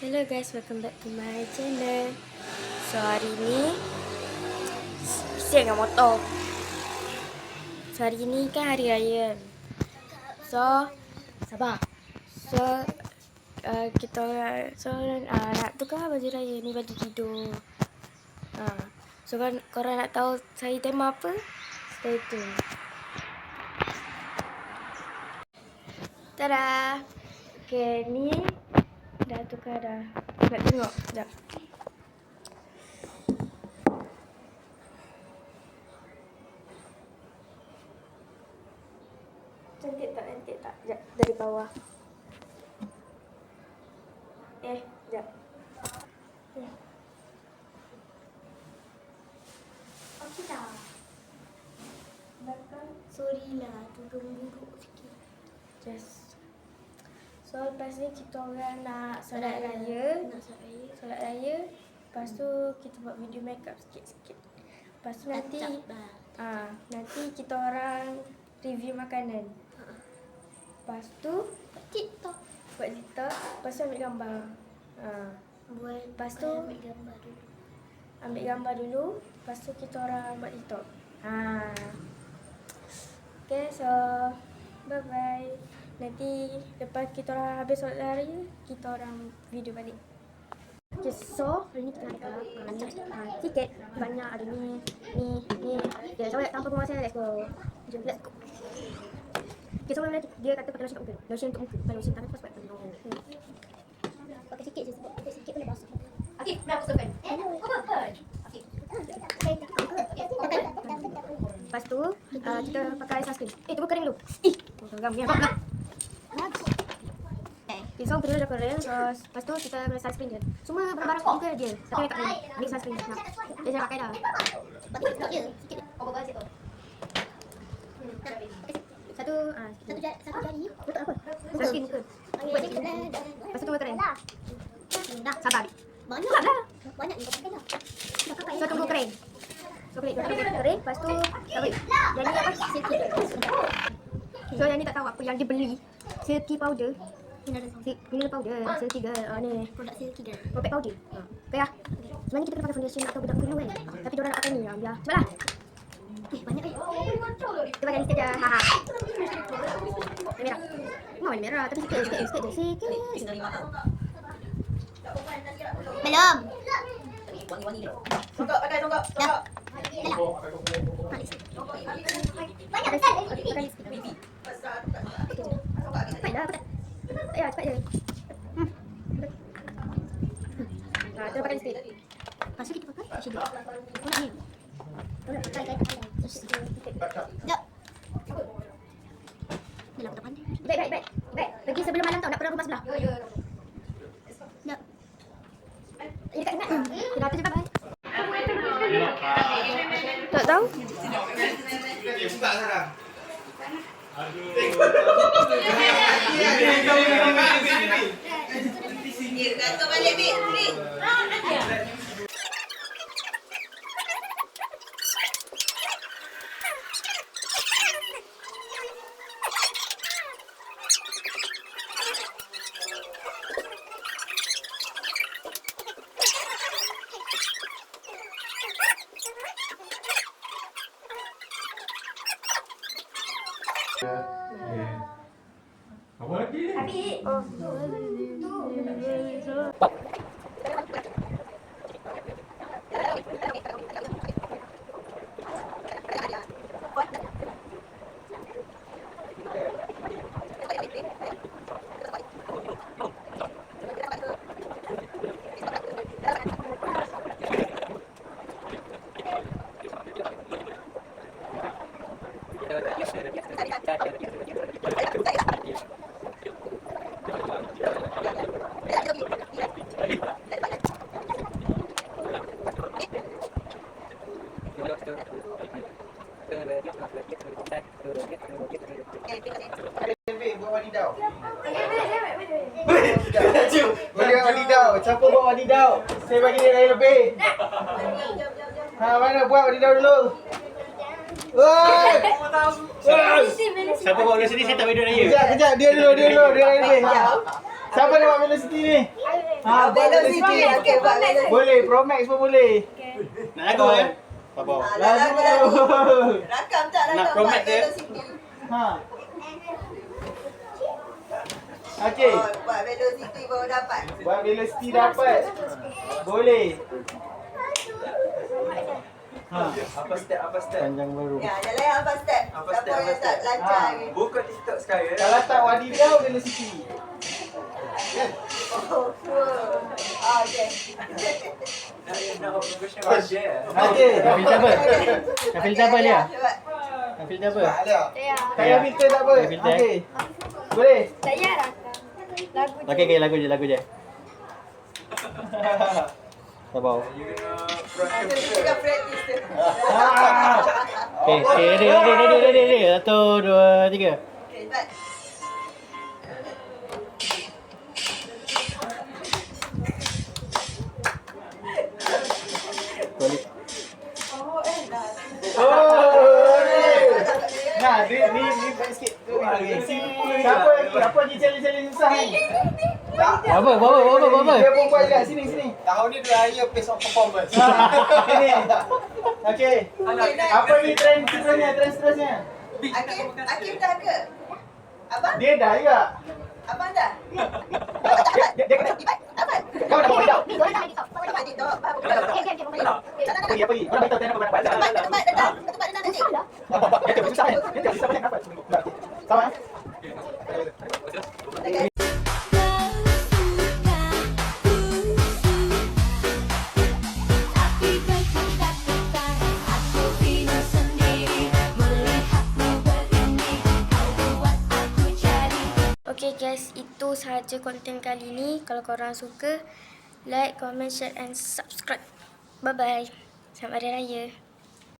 Hello guys, welcome back to my channel. So hari ni Bising dengan motor. So hari ni kan hari raya. So sabar. So uh, kita so uh, nak tukar baju raya ni baju tidur. Uh, so kan korang nak tahu saya tema apa? Stay tune. Tada. Okay, ni dah tukar dah. Nak tengok sekejap. Cantik tak? Cantik tak? Sekejap, dari bawah. Eh, sekejap. Eh. Okey tak? Sorry lah, tudung buruk sikit. Just. So, lepas ni kita orang nak solat raya. Nak solat raya. Solat raya. Lepas tu kita buat video makeup sikit-sikit. Lepas tu nanti ah nanti kita orang review makanan. Lepas tu TikTok. buat TikTok, lepas tu ambil gambar. Ah, Buat Lepas tu- ambil gambar dulu. ambil gambar dulu, lepas tu kita orang buat TikTok. Ha. Okay, so bye bye. Nanti lepas kita orang habis solat raya, kita orang video balik. Okay, so hari ni kita nak dekat uh, uh, tiket banyak ada ni ni ni. Okay, so tanpa pemasa let's go. Jom let's go. Okay, so mana dia kata pakai lotion untuk muka. Lotion untuk muka. Bukan lotion tangan tu sebab no. Hmm. Pakai sikit je sebab pakai sikit boleh basah. Okey, dah aku seven. Hello. Apa? Okey. Lepas tu uh, kita pakai sunscreen. Eh, tunggu kering dulu. Ih, geram ni. Apa? Okay, so kedua dah kering. Terus lepas tu kita guna sunscreen dia. Semua barang-barang muka dia. Tapi tak boleh. Ambil sunscreen. Nah, dia dah pakai dah. Je. Sikit je. Oh, bawa. Satu, ah, Satu jari, satu jari. Betul apa? Sunscreen muka. Buat sikit dah. dah. Lepas tu tunggu kering. Dah. Sabar. Banyak Cepat lah. Banyak ni kau pakai dah. Dah pakai. So tunggu kering. So kering, tunggu kering. Lepas tu, tak boleh. Yang ni apa? Silky. So yang ni tak tahu apa yang dia beli. Silky powder. Mineral powder. Silky girl. Ah, ni. Produk silky girl. Perfect powder. Ha. Okay lah. Sebenarnya kita kena pakai foundation atau bedak kuno kan. Tapi diorang nak pakai ni. Ya. Biar. Cepatlah. Eh, banyak eh. Kita pakai ni sikit je. Ha ha. Warna merah. Mau warna merah. Tapi sikit je. Sikit je. Sikit je. Sikit je. Belum. Wangi-wangi. Tongkak pakai. Balik sikit. Banyak? Okey, pakai ni sikit. Bibi. Cepat dah. Cepat. Ya, cepat je. Hmm. Ha, kita pakai ni sikit. Lepas tu kita pakai macam ni. Kau nak ni? Kau nak pakai kan? Sekejap. Dah lah, aku tak pandai. Baik, baik, baik. Baik. Pergi sebelum malam tau. Nak pernah rumah sebelah. Sekejap. Eh, dekat ingat. Kita atur juga, bye. Tak tahu? Kata balik, Bik. Bik. Apa lagi ni? Buat wadidau. Boleh wadidau. Siapa buat wadidau? Saya bagi dia lain lebih. Ha, mana buat wadidau dulu? Woi! Siapa bawa sini saya tak video raya. Kejap, kejap. Dia dulu, dia dulu. Dia lain lebih. Siapa nak buat velocity ni? Ha, buat Velocity. Okey, buat velocity. Boleh, Pro Max pun boleh. Nak lagu eh? Apa? Ah, dah lagu. Lagu. Rakam tak Nak rakam promote buat dia? velocity. Ha. Okey. Oh, buat velocity baru dapat. Buat velocity dapat. Boleh. Ha. Apa step apa step? Panjang baru. Ya, jalan yang apa step? Apa Siapa step, apa yang tak step? lancar ni? Buka TikTok sekarang. Kalau tak wadidaw velocity. Oh, full. Ah, okey. Nak nak professional share. Okey. Kafil siapa? Kafil siapa dia? Cepat. Kafil siapa? Saya. Saya filter tak apa. Saya filter. Okey. Boleh. Saya. Lagu Okey, okey, lagu je, lagu je. Sabar. Tu. Ah. Okey, okey, ready, ready, ready, ready, ready. Satu, dua, tiga. Okey, cepat. Balik. Oh, enak. Oh. ni. Nah, ni ni ni sikit. Tu ni lagi. Siapa lagi? Apa susah ni? Apa, apa, apa, apa, apa? Dia pun buat juga. Sini, sini. Tahun ni dua higher pace of performance. Sini. Okey. Apa ni trend seterusnya? Trend seterusnya? Akif, Akif dah ke? Abang? Dia dah juga. Abang dah? Dia dia kena. Ibat, abang? Kau nak buat wadidaw? Cepat dia tengok. Apa? Tak, tak, Pergi, pergi. Orang beritahu saya nak buat wadidaw. Tempat, tempat, datang. Tempat datang nanti. Dia tu susah kan? Dia tu susah banyak apa? Sama Okay guys, itu sahaja konten kali ni. Kalau korang suka, like, comment, share and subscribe. Bye bye. Selamat Hari Raya.